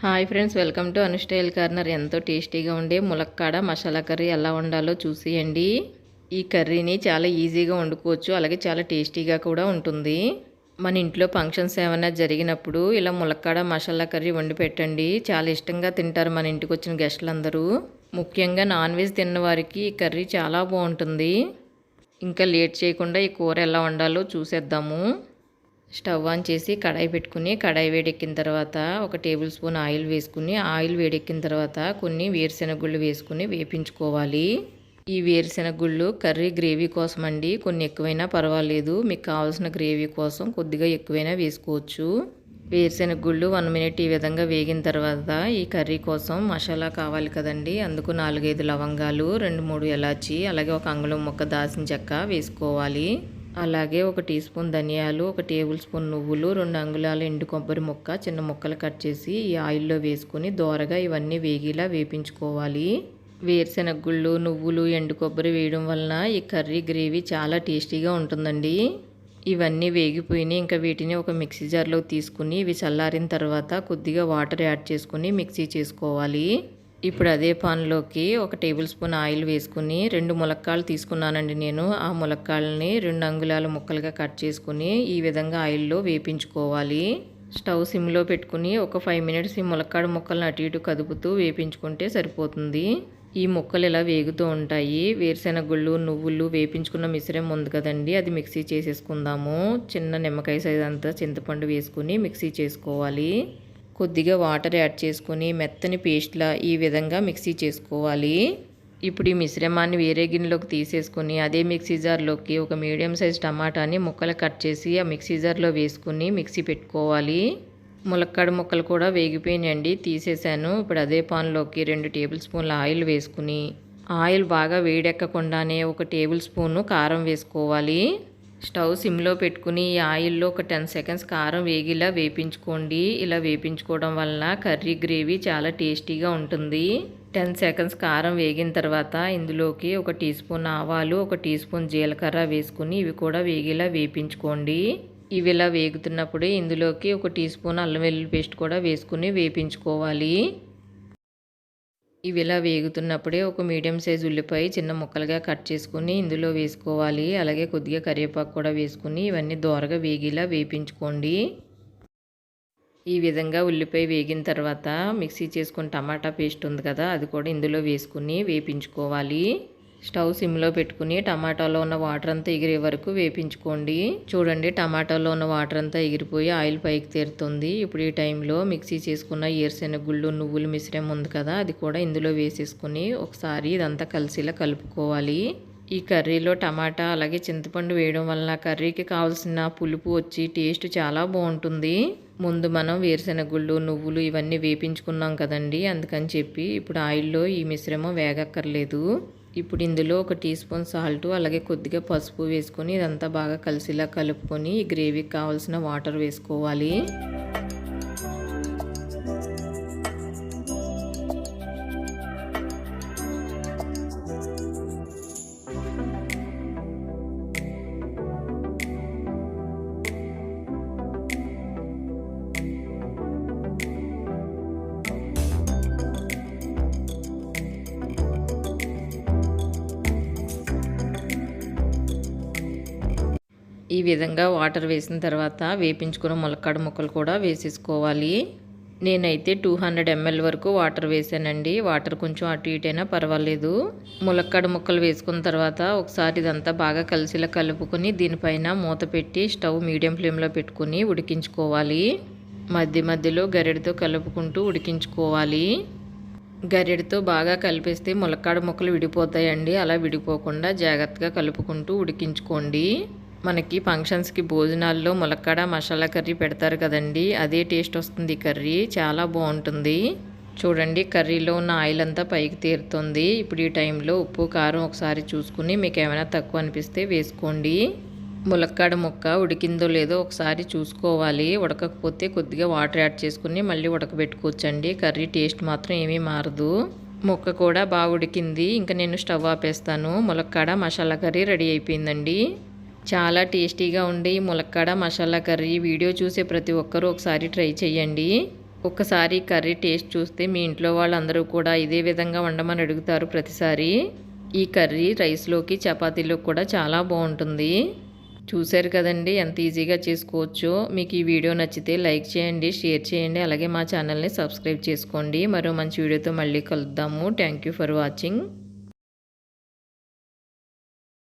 Hi friends welcome to Anu style corner. ఎంతో టేస్టీగా ఉండే ములక్కాడ మసాలా కర్రీ ఎలా వండాలో చూసేయండి. ఈ కర్రీని చాలా ఈజీగా వండుకోవచ్చు అలాగే చాలా టేస్టీగా కూడా ఉంటుంది. మన ఇంట్లో ఫంక్షన్స్ ఏమైనా జరిగినప్పుడు ఇలా ములక్కాడ మసాలా కర్రీ వండి పెట్టండి. చాలా ఇష్టంగా తింటారు మన ఇంటికి వచ్చిన గెస్టులందరూ. ముఖ్యంగా నాన్ వెజ్ తిన్న వారికి ఈ కర్రీ చాలా బాగుంటుంది. ఇంకా లేట్ చేయకుండా ఈ కూర ఎలా వండాలో చూసేద్దాము. స్టవ్ ఆన్ చేసి కడాయి పెట్టుకుని కడాయి వేడెక్కిన తర్వాత ఒక టేబుల్ స్పూన్ ఆయిల్ వేసుకుని ఆయిల్ వేడెక్కిన తర్వాత కొన్ని వేరుశెనగుళ్ళు వేసుకుని వేపించుకోవాలి. ఈ వేరుశెనగుళ్ళు కర్రీ గ్రేవీ కోసం అండి కొన్ని ఎక్కువైనా పర్వాలేదు. మీకు కావాల్సిన గ్రేవీ కోసం కొద్దిగా ఎక్కువైనా వేసుకోవచ్చు. వేరుశెనగుళ్ళు వన్ మినిట్ ఈ విధంగా వేగిన తర్వాత ఈ కర్రీ కోసం మసాలా కావాలి కదండి. అందుకు నాలుగైదు లవంగాలు రెండు మూడు ఎలాచి అలాగే ఒక అంగుళం ముక్క దాసిన చెక్క వేసుకోవాలి. అలాగే ఒక టీ స్పూన్ ధనియాలు ఒక టేబుల్ స్పూన్ నువ్వులు రెండు అంగుళాలు ఎండు కొబ్బరి ముక్క చిన్న ముక్కలు కట్ చేసి ఈ ఆయిల్లో వేసుకొని దోరగా ఇవన్నీ వేగిలా వేపించుకోవాలి. వేరుశెనగ గుళ్ళు నువ్వులు ఎండు కొబ్బరి వేయడం వలన ఈ కర్రీ గ్రేవీ చాలా టేస్టీగా ఉంటుందండి. ఇవన్నీ వేగిపోయినాయి ఇంకా వీటిని ఒక మిక్సీ జార్లో తీసుకుని ఇవి చల్లారిన తర్వాత కొద్దిగా వాటర్ యాడ్ చేసుకుని మిక్సీ చేసుకోవాలి. ఇప్పుడు అదే పాన్లోకి ఒక టేబుల్ స్పూన్ ఆయిల్ వేసుకుని రెండు ములక్కాలు తీసుకున్నానండి నేను. ఆ ములక్కాలని రెండు అంగుళాల ముక్కలుగా కట్ చేసుకుని ఈ విధంగా ఆయిల్లో వేపించుకోవాలి. స్టవ్ సిమ్లో పెట్టుకుని ఒక ఫైవ్ మినిట్స్ ఈ ములక్కాడ ముక్కలను అటు ఇటు కదుపుతూ వేపించుకుంటే సరిపోతుంది. ఈ ముక్కలు ఇలా వేగుతూ ఉంటాయి. వేరుశెనగుళ్ళు నువ్వులు వేపించుకున్న మిశ్రమం ఉంది కదండి అది మిక్సీ చేసేసుకుందాము. చిన్న నిమ్మకాయ సైజ్ అంతా చింతపండు వేసుకుని మిక్సీ చేసుకోవాలి. కొద్దిగా వాటర్ యాడ్ చేసుకొని మెత్తని పేస్ట్లా ఈ విధంగా మిక్సీ చేసుకోవాలి. ఇప్పుడు ఈ మిశ్రమాన్ని వేరే గిన్నెలోకి తీసేసుకొని అదే మిక్సీ జార్లోకి ఒక మీడియం సైజ్ టమాటాని ముక్కలు కట్ చేసి ఆ మిక్సీ జార్లో వేసుకుని మిక్సీ పెట్టుకోవాలి. ములక్కాడ ముక్కలు కూడా వేగిపోయినాయండి తీసేసాను ఇప్పుడు అదే పాన్లోకి రెండు టేబుల్ స్పూన్ల ఆయిల్ వేసుకుని ఆయిల్ బాగా వేడెక్కకుండానే ఒక టేబుల్ స్పూను కారం వేసుకోవాలి. స్టవ్ సిమ్లో పెట్టుకుని ఈ ఆయిల్లో ఒక టెన్ సెకండ్స్ కారం వేగిలా వేపించుకోండి. ఇలా వేపించుకోవడం వలన కర్రీ గ్రేవీ చాలా టేస్టీగా ఉంటుంది. టెన్ సెకండ్స్ కారం వేగిన తర్వాత ఇందులోకి ఒక టీ స్పూన్ ఆవాలు ఒక టీ స్పూన్ జీలకర్ర వేసుకుని ఇవి కూడా వేగిలా వేపించుకోండి. ఇవి ఇలా వేగుతున్నప్పుడే ఇందులోకి ఒక టీ స్పూన్ అల్లం వెల్లుల్లి పేస్ట్ కూడా వేసుకుని వేపించుకోవాలి. ఇవి ఇలా వేగుతున్నప్పుడే ఒక మీడియం సైజ్ ఉల్లిపాయ చిన్న ముక్కలుగా కట్ చేసుకుని ఇందులో వేసుకోవాలి. అలాగే కొద్దిగా కరివేపాకు కూడా వేసుకుని ఇవన్నీ దోరగా వేగిలా వేపించుకోండి. ఈ విధంగా ఉల్లిపాయ వేగిన తర్వాత మిక్సీ చేసుకుని టమాటా పేస్ట్ ఉంది కదా అది కూడా ఇందులో వేసుకుని వేపించుకోవాలి. స్టవ్ సిమ్లో పెట్టుకుని టమాటాలో ఉన్న వాటర్ అంతా ఎగిరే వరకు వేపించుకోండి. చూడండి టమాటాలో ఉన్న వాటర్ అంతా ఎగిరిపోయి ఆయిల్ పైకి తేరుతుంది. ఇప్పుడు ఈ టైంలో మిక్సీ చేసుకున్న ఏరుశెనగ గుళ్ళు నువ్వులు మిశ్రమం ఉంది కదా అది కూడా ఇందులో వేసేసుకుని ఒకసారి ఇదంతా కలిసిలా కలుపుకోవాలి. ఈ కర్రీలో టమాటా అలాగే చింతపండు వేయడం వల్ల కర్రీకి కావాల్సిన పులుపు వచ్చి టేస్ట్ చాలా బాగుంటుంది. ముందు మనం వేరుశెనగుళ్ళు నువ్వులు ఇవన్నీ వేపించుకున్నాం కదండి అందుకని చెప్పి ఇప్పుడు ఆయిల్లో ఈ మిశ్రమం వేగక్కర్లేదు. ఇప్పుడు ఇందులో ఒక టీ స్పూన్ సాల్ట్ అలాగే కొద్దిగా పసుపు వేసుకొని ఇదంతా బాగా కలిసిలా కలుపుకొని ఈ గ్రేవీకి కావాల్సిన వాటర్ వేసుకోవాలి. ఈ విధంగా వాటర్ వేసిన తర్వాత వేపించుకున్న ములక్కాడ ముక్కలు కూడా వేసేసుకోవాలి. నేనైతే టూ హండ్రెడ్ ఎంఎల్ వరకు వాటర్ వేసానండి. వాటర్ కొంచెం అటు ఇటైనా పర్వాలేదు. ములక్కాడ ముక్కలు వేసుకున్న తర్వాత ఒకసారి ఇదంతా బాగా కలిసిలా కలుపుకొని దీనిపైన మూత పెట్టి స్టవ్ మీడియం ఫ్లేమ్లో పెట్టుకుని ఉడికించుకోవాలి. మధ్య మధ్యలో గరిడతో కలుపుకుంటూ ఉడికించుకోవాలి. గరిడతో బాగా కలిపేస్తే ములక్కాడ ముక్కలు విడిపోతాయండి. అలా విడిపోకుండా జాగ్రత్తగా కలుపుకుంటూ ఉడికించుకోండి. మనకి ఫంక్షన్స్కి భోజనాల్లో ములక్కాడ మసాలా కర్రీ పెడతారు కదండి అదే టేస్ట్ వస్తుంది కర్రీ. చాలా బాగుంటుంది. చూడండి కర్రీలో ఉన్న ఆయిల్ అంతా పైకి తీరుతుంది. ఇప్పుడు ఈ టైంలో ఉప్పు కారం ఒకసారి చూసుకుని మీకు ఏమైనా తక్కువ అనిపిస్తే వేసుకోండి. ములక్కాడ ముక్క ఉడికిందో లేదో ఒకసారి చూసుకోవాలి. ఉడకకపోతే కొద్దిగా వాటర్ యాడ్ చేసుకుని మళ్ళీ ఉడకబెట్టుకోవచ్చండి. కర్రీ టేస్ట్ మాత్రం ఏమీ మారదు. ముక్క కూడా బాగా ఉడికింది. ఇంకా నేను స్టవ్ ఆపేస్తాను. ములక్కాడ మసాలా కర్రీ రెడీ అయిపోయిందండి. చాలా టేస్టీగా ఉండే ఈ ములక్కాడ మసాలా కర్రీ. వీడియో చూసే ప్రతి ఒక్కరూ ఒకసారి ట్రై చేయండి ఒక్కసారి కర్రీ టేస్ట్ చూస్తే మీ ఇంట్లో వాళ్ళందరూ కూడా ఇదే విధంగా వండమని అడుగుతారు ప్రతిసారి. ఈ కర్రీ రైస్లోకి చపాతీలోకి కూడా చాలా బాగుంటుంది. చూశారు కదండి ఎంత ఈజీగా చేసుకోవచ్చు. మీకు ఈ వీడియో నచ్చితే లైక్ చేయండి షేర్ చేయండి అలాగే మా ఛానల్ని సబ్స్క్రైబ్ చేసుకోండి. మరో మంచి వీడియోతో మళ్ళీ కలుద్దాము. Thank you for watching.